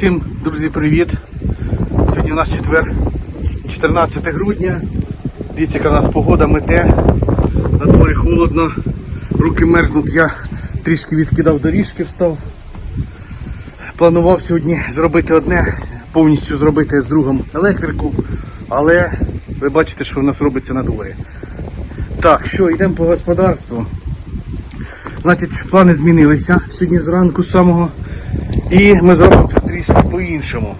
Всім, друзі, привіт! Сьогодні у нас четвер, 14 грудня. Дивіться, яка у нас погода мете. На дворі холодно, руки мерзнуть. Я трішки відкидав доріжки, встав. Планував сьогодні зробити одне, повністю зробити з другом електрику, але ви бачите, що у нас робиться на дворі. Так, що, йдемо по господарству. Значить, плани змінилися сьогодні зранку самого. І ми зробимо трішки по-іншому.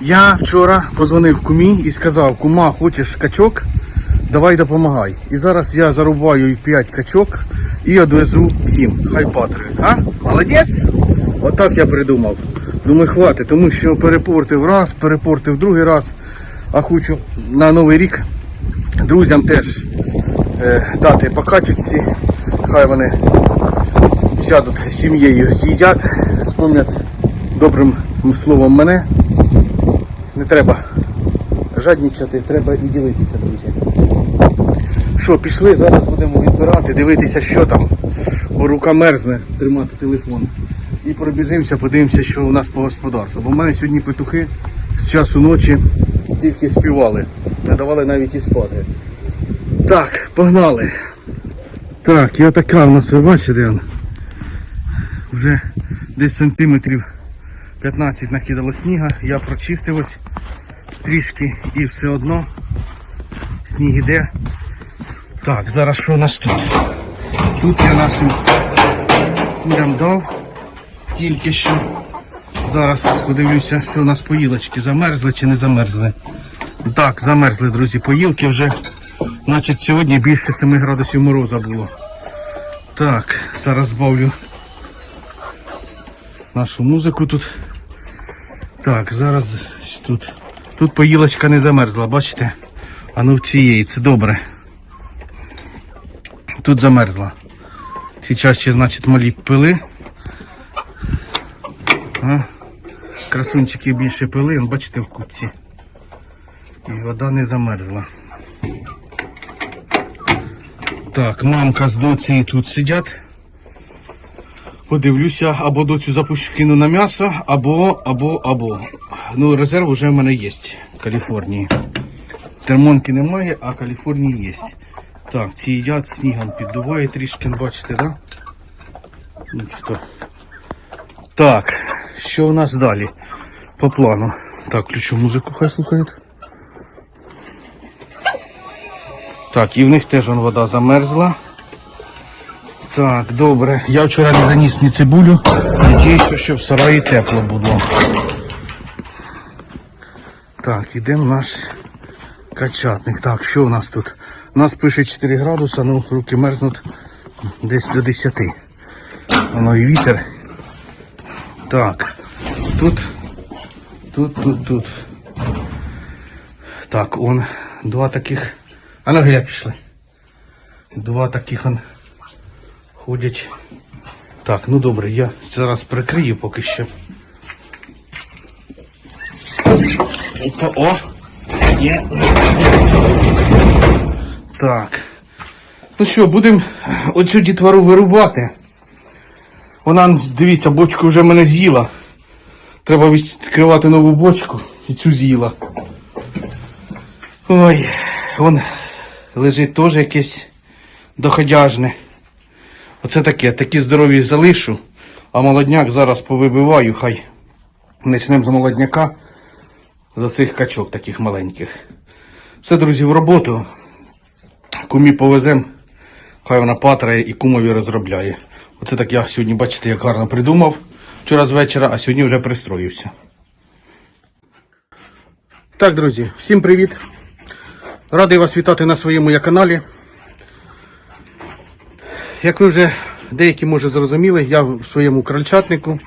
Я вчора позвонив кумі і сказав, кума, хочеш качок? Давай допомагай. І зараз я зарубаю 5 качок і одвезу їм. Хай патрулюють. А? Молодець? Отак я придумав. Думаю, хватить, тому що перепортив раз, перепортив другий раз. А хочу на новий рік друзям теж е, дати по качці. Хай вони сядуть сім'єю, з'їдять, спомнять добрим словом мене. Не треба жаднічати, треба і ділитися, друзі. Що, пішли, зараз будемо відбирати, дивитися, що там, бо рука мерзне тримати телефон. І пробіжимося, подивимося, що у нас по господарству. Бо в мене сьогодні петухи з часу ночі тільки співали, не давали навіть і спати. Так, погнали. Так, і отака у нас, ви бачите, он, вже десь сантиметрів 15 накидало сніга, я прочистив ось трішки і все одно сніг іде. Так, зараз що у нас тут? Тут я нашим курям дав тільки що. Зараз подивлюся, що у нас поїлочки замерзли чи не замерзли. Так, замерзли, друзі, поїлки вже. Значить сьогодні більше 7 градусів мороза було. Так, зараз збавлю нашу музику тут. Так, зараз тут. Тут поїлочка не замерзла, бачите? А ну в цієї, це добре. Тут замерзла. Ці чаще, значить, малі пили. А? Красунчики більше пили, бачите, в кутці. І вода не замерзла. Так, мамка з доці тут сидять. Подивлюся, або доцю запущу кину на м'ясо, або, або, або. Ну, резерв вже в мене є в Каліфорнії. Термонки немає, а Каліфорнії є. Так, ці їдять снігом піддуває трішки, бачите, да? Ну що. Так, що у нас далі? По плану. Так, включу музику, хай слухають. Так, і в них теж вода замерзла. Так, добре. Я вчора не заніс ні цибулю. Надіюся, що в сараї тепло було. Так, ідемо в наш качатник. Так, що у нас тут? У нас пише 4 градуса, ну руки мерзнуть десь до 10. Воно і вітер. Так, тут, тут, тут, тут. Так, он два таких. А ну гля пішли. Два таких он ходять. Так, ну добре, я зараз прикрию поки що. Опа, о! Є. Так. Ну що, будемо оцю дітвору вирубати. Вона, дивіться, бочку вже мене з'їла. Треба відкривати нову бочку і цю з'їла. Ой, вон лежить теж якесь доходяжне. Оце таке, такі здорові залишу, а молодняк зараз повибиваю, хай почнемо з молодняка за цих качок таких маленьких. Все, друзі, в роботу. Кумі повеземо, хай вона патрає і кумові розробляє. Оце так я сьогодні, бачите, як гарно придумав вчора з вечора, а сьогодні вже пристроївся. Так, друзі, всім привіт. Радий вас вітати на своєму каналі. Як ви вже деякі може зрозуміли, я в своєму крольчатнику.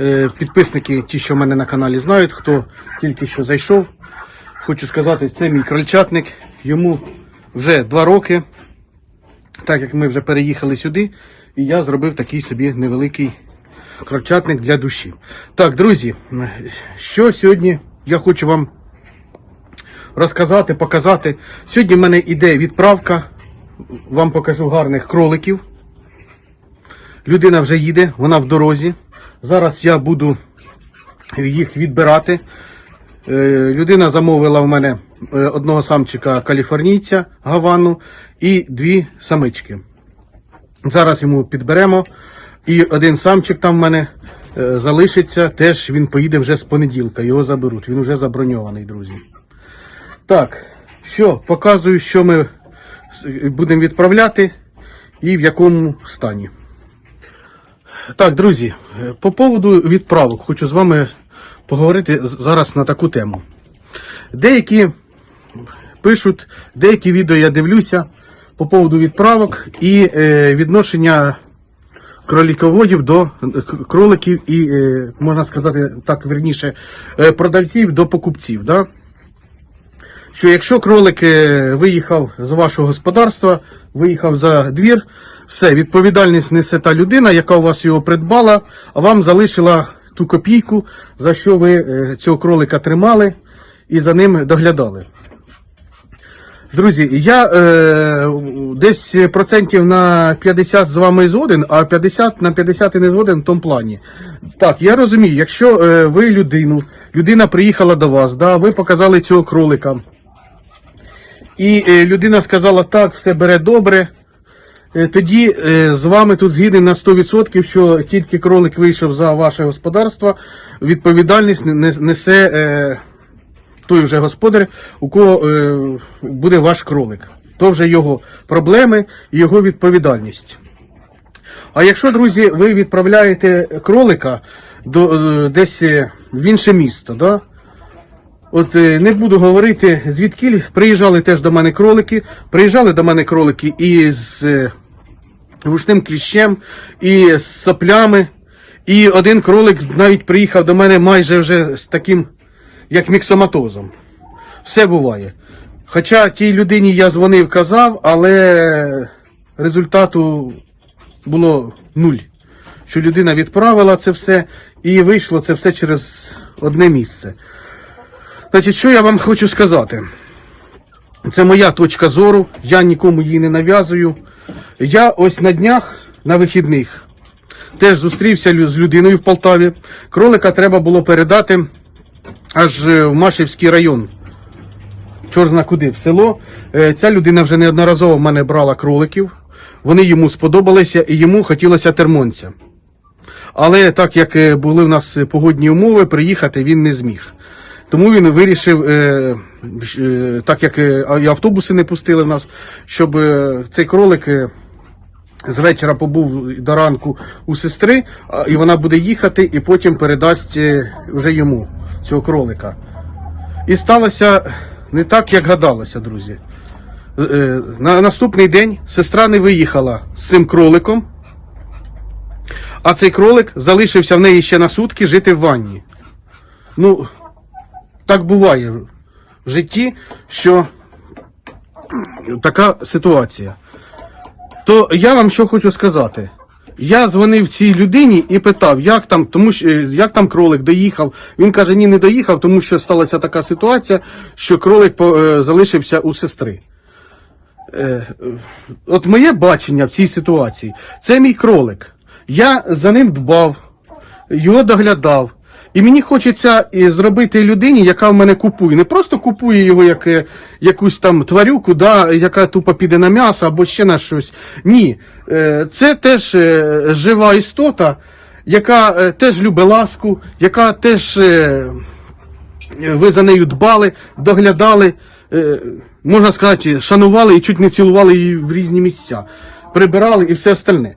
Е, Підписники, ті, що в мене на каналі знають, хто тільки що зайшов. Хочу сказати, це мій крольчатник. Йому вже два роки, так як ми вже переїхали сюди, і я зробив такий собі невеликий крольчатник для душі. Так, друзі, що сьогодні я хочу вам розказати, показати. Сьогодні в мене іде відправка. Вам покажу гарних кроликів. Людина вже їде, вона в дорозі. Зараз я буду їх відбирати. Е, Людина замовила в мене е, одного самчика каліфорнійця Гавану і дві самички. Зараз йому підберемо. І один самчик там в мене е, залишиться. Теж він поїде вже з понеділка. Його заберуть. Він вже заброньований, друзі. Так, що, показую, що ми будемо відправляти і в якому стані. Так, друзі, по поводу відправок хочу з вами поговорити зараз на таку тему. Деякі пишуть, деякі відео я дивлюся по поводу відправок і е, відношення кроліководів до кроликів і, е, можна сказати так вірніше, е, продавців до покупців. Да? Що якщо кролик е, виїхав з вашого господарства, виїхав за двір, все, відповідальність несе та людина, яка у вас його придбала, а вам залишила ту копійку, за що ви е, цього кролика тримали і за ним доглядали. Друзі, я е, десь процентів на 50 з вами згоден, а 50 на 50 і не згоден в тому плані. Так, я розумію, якщо е, ви людину, людина приїхала до вас, да, ви показали цього кролика, і е, людина сказала, так, все бере добре. е, Тоді е, з вами тут згідний на 100%, що тільки кролик вийшов за ваше господарство, відповідальність не- не- несе той вже господар, у кого буде ваш кролик. То вже його проблеми і його відповідальність. А якщо, друзі, ви відправляєте кролика до, десь в інше місто, да? От е, не буду говорити звідки приїжджали теж до мене кролики, приїжджали до мене кролики і з е, гучним кліщем, і з соплями. І один кролик навіть приїхав до мене майже вже з таким, як міксоматозом. Все буває. Хоча тій людині я дзвонив, казав, але результату було нуль. Що людина відправила це все і вийшло це все через одне місце. Значить, що я вам хочу сказати? Це моя точка зору, я нікому її не нав'язую. Я ось на днях, на вихідних, теж зустрівся з людиною в Полтаві. Кролика треба було передати аж е, в Машівський район. Чорзна куди, в село. Е, Ця людина вже неодноразово в мене брала кроликів. Вони йому сподобалися і йому хотілося термонця. Але так як е, були в нас погодні умови, приїхати він не зміг. Тому він вирішив, е, е, так як е, і автобуси не пустили в нас, щоб цей кролик з вечора побув до ранку у сестри, і вона буде їхати, і потім передасть вже йому цього кролика. І сталося не так, як гадалося, друзі. На наступний день сестра не виїхала з цим кроликом, а цей кролик залишився в неї ще на сутки жити в ванні. Ну, так буває в житті, що така ситуація. То я вам що хочу сказати. Я дзвонив цій людині і питав, як там, тому що е, як там кролик доїхав. Він каже, ні, не доїхав, тому що сталася така ситуація, що кролик е, залишився у сестри. Е, от моє бачення в цій ситуації це мій кролик. Я за ним дбав, його доглядав. І мені хочеться зробити людині, яка в мене купує. Не просто купує його як е, якусь там тварюку, да, яка тупо піде на м'ясо або ще на щось. Ні. Е, Це теж е, жива істота, яка е, теж любить ласку, яка теж. е, ви за нею дбали, доглядали, е, можна сказати, шанували і чуть не цілували її в різні місця, прибирали і все остальне.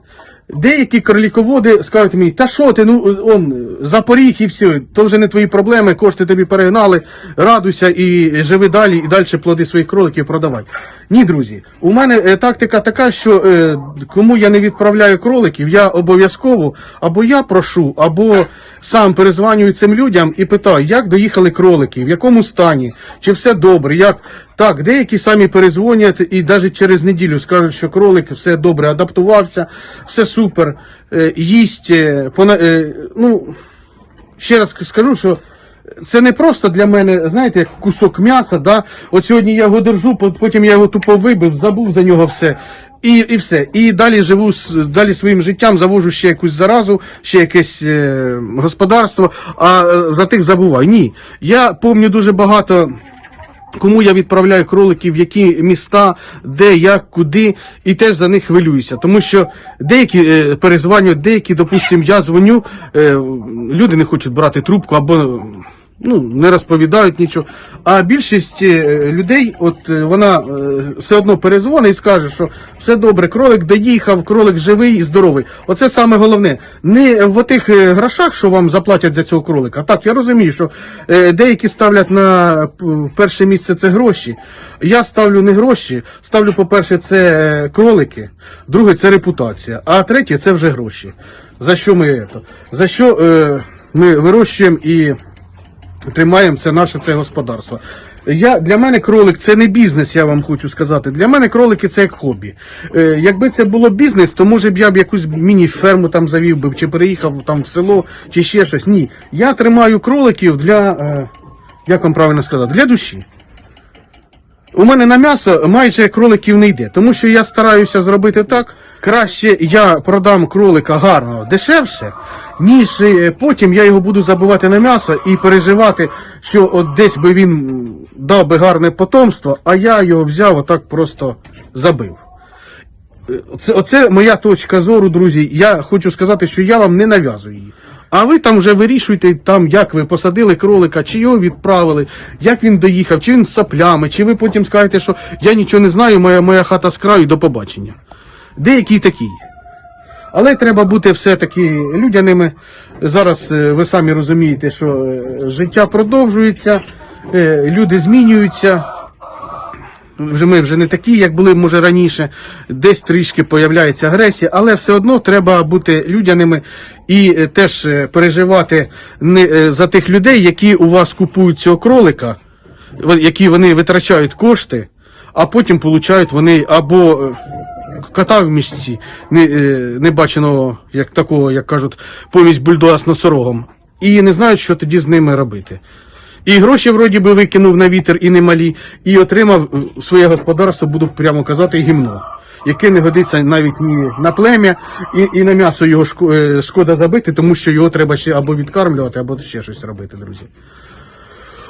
Деякі кроліководи скажуть мені, та що ти, ну он запоріг і все, то вже не твої проблеми, кошти тобі перегнали, радуйся і живи далі, і далі плоди своїх кроликів продавай. Ні, друзі, у мене е, тактика така, що е, кому я не відправляю кроликів, я обов'язково або я прошу, або сам перезванюю цим людям і питаю, як доїхали кролики, в якому стані, чи все добре, як. Так, деякі самі перезвонять і навіть через неділю скажуть, що кролик все добре адаптувався, все супер, е, їсть, е, пона- е, ну, ще раз скажу, що це не просто для мене, знаєте, як кусок м'яса. Да? От сьогодні я його держу, потім я його тупо вибив, забув за нього все. І, і все. І далі живу далі своїм життям, завожу ще якусь заразу, ще якесь е, господарство, а за тих забуваю. Ні. Я пам'ятаю дуже багато. Кому я відправляю кроликів, в які міста, де, як, куди, і теж за них хвилююся. Тому що деякі е, перезванюють, деякі, допустимо, я дзвоню, е, люди не хочуть брати трубку або ну, не розповідають нічого. А більшість е, людей, от е, вона е, все одно перезвонить і скаже, що все добре, кролик доїхав, кролик живий і здоровий. Оце саме головне. Не в отих грошах, що вам заплатять за цього кролика. Так, я розумію, що деякі ставлять на перше місце це гроші. Я ставлю не гроші, ставлю, по-перше, це кролики, друге це репутація, а третє це вже гроші. За що ми? За що е, ми вирощуємо і тримаємо це наше це господарство. Я, для мене кролик це не бізнес, я вам хочу сказати. Для мене кролики це як хобі. Е, якби це було бізнес, то може б я б якусь міні-ферму там завів би, чи переїхав там в село, чи ще щось. Ні. Я тримаю кроликів для, е, як вам правильно сказати, для душі. У мене на м'ясо майже кроликів не йде, тому що я стараюся зробити так. Краще я продам кролика гарного дешевше, ніж е, потім я його буду забивати на м'ясо і переживати, що от десь би він дав би гарне потомство, а я його взяв отак просто забив. Це, оце моя точка зору, друзі. Я хочу сказати, що я вам не нав'язую її. А ви там вже вирішуйте, там, як ви посадили кролика, чи його відправили, як він доїхав, чи він з соплями, чи ви потім скажете, що я нічого не знаю, моя, моя хата з краю, до побачення. Деякі такі є. Але треба бути все-таки людяними. Зараз е, ви самі розумієте, що е, життя продовжується, е, люди змінюються. Вже ми вже не такі, як були, може, раніше. Десь трішки появляється агресія, але все одно треба бути людяними і е, теж е, переживати не е, за тих людей, які у вас купують цього кролика, які вони витрачають кошти, а потім получають вони або кота в місці, не, не баченого, як такого, як кажуть, помість бульдога з носорогом, і не знають, що тоді з ними робити. І гроші вроді би викинув на вітер і немалі, і отримав е, своє господарство, буду прямо казати, гімно, яке не годиться навіть ні на плем'я, і, і на м'ясо його е, шкода забити, тому що його треба ще або відкармлювати, або ще щось робити, друзі.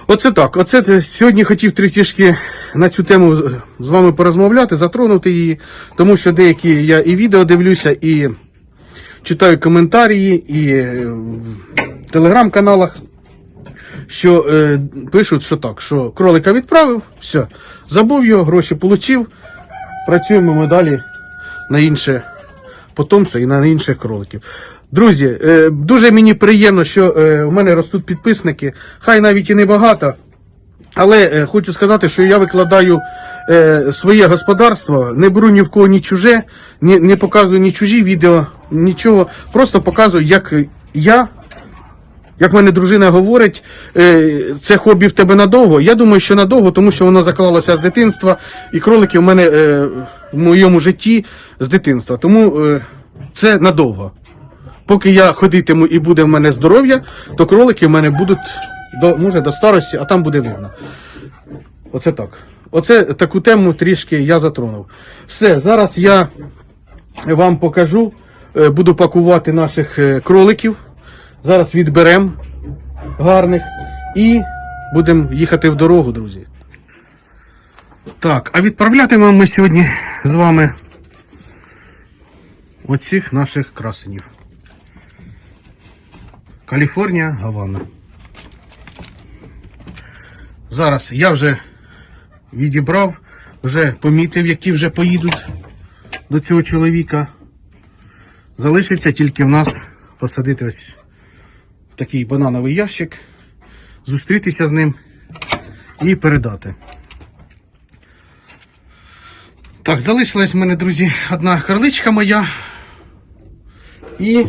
Оце так. Оце сьогодні хотів трішки на цю тему з- з вами порозмовляти, затронути її, тому що деякі я і відео дивлюся, і читаю коментарі, і е, в телеграм-каналах що е, пишуть, що так, що кролика відправив, все, забув його, гроші отримав, працюємо ми далі на інше потомство і на інших кроликів. Друзі, е, дуже мені приємно, що е, у мене ростуть підписники, хай навіть і небагато, але е, хочу сказати, що я викладаю е, своє господарство, не беру ні в кого ні чуже, ні, не показую ні чужі відео, нічого, просто показую, як я як мене дружина говорить, е, це хобі в тебе надовго. Я думаю, що надовго, тому що воно заклалося з дитинства, і кролики в мене е, в моєму житті з дитинства. Тому е, це надовго. Поки я ходитиму і буде в мене здоров'я, то кролики в мене будуть до, може, до старості, а там буде видно. Оце так. Оце таку тему трішки я затронув. Все, зараз я вам покажу, буду пакувати наших кроликів. Зараз відберемо гарних і будемо їхати в дорогу, друзі. Так, а відправлятимемо ми сьогодні з вами оцих наших красенів. Каліфорнія, Гавана. Зараз я вже відібрав, вже помітив, які вже поїдуть до цього чоловіка. Залишиться тільки в нас посадити ось такий банановий ящик, зустрітися з ним і передати. Так, залишилась в мене, друзі, одна карличка моя. І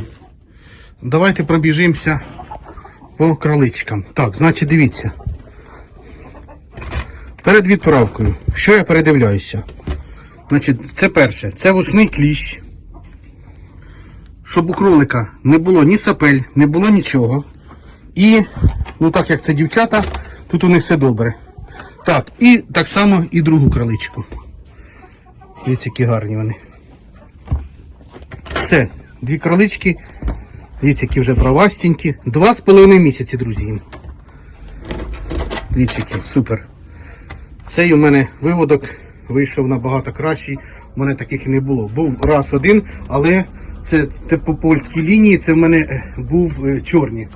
давайте пробіжимося по кроличкам. Так, значить, дивіться. Перед відправкою, що я передивляюся? Значить, це перше, це вусний кліщ. Щоб у кролика не було ні сапель, не було нічого. І Ну так як це дівчата, тут у них все добре. Так, і так само і другу кроличку. Дивіться, які гарні вони. Все, дві кролички. Дивіться, які вже правастенькі. Два з половиною місяці, друзі. їм. Дивіться, які, супер. Цей у мене виводок вийшов набагато кращий. У мене таких і не було. Був раз один, але це те по польській лінії, це в мене е, був е, чорні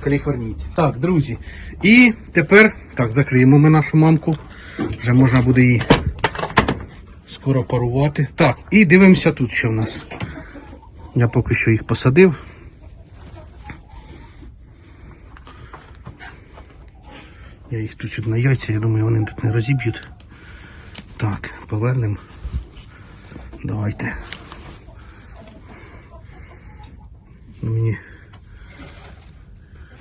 каліфорнійці. Так, друзі. І тепер так, закриємо ми нашу мамку. Вже можна буде її скоро парувати. Так, і дивимося тут, що в нас. Я поки що їх посадив. Я їх тут на яйця, я думаю, вони тут не розіб'ють. Так, повернемо. Давайте. Ну, Мені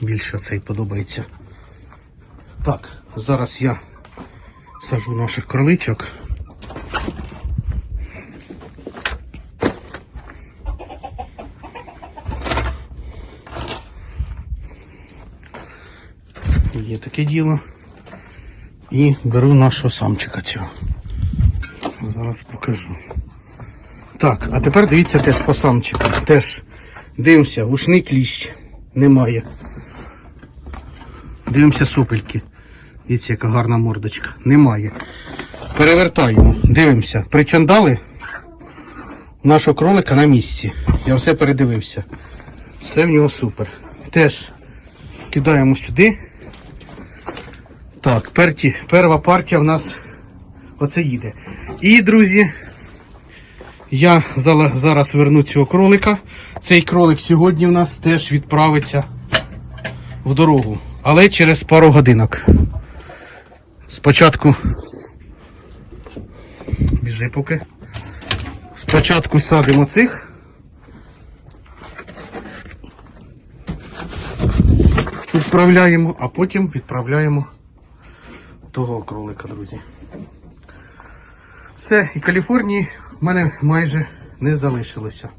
більше цей подобається. Так, зараз я сажу наших кроличок. Є таке діло. І беру нашого самчика цього. Зараз покажу. Так, а тепер дивіться теж по самчику. Теж дивимося, гушний кліщ немає. Дивимося сопельки. Дивіться, яка гарна мордочка. Немає. Перевертаємо, дивимося. Причандали нашого кролика на місці. Я все передивився. Все в нього супер. Теж кидаємо сюди. Так, перті, перша партія в нас оце їде. І, друзі, я зараз верну цього кролика. Цей кролик сьогодні в нас теж відправиться в дорогу, але через пару годинок. Спочатку. Біжи поки. Спочатку садимо цих. Відправляємо, а потім відправляємо того кролика, друзі. Все, і Каліфорнії мене майже не залишилося.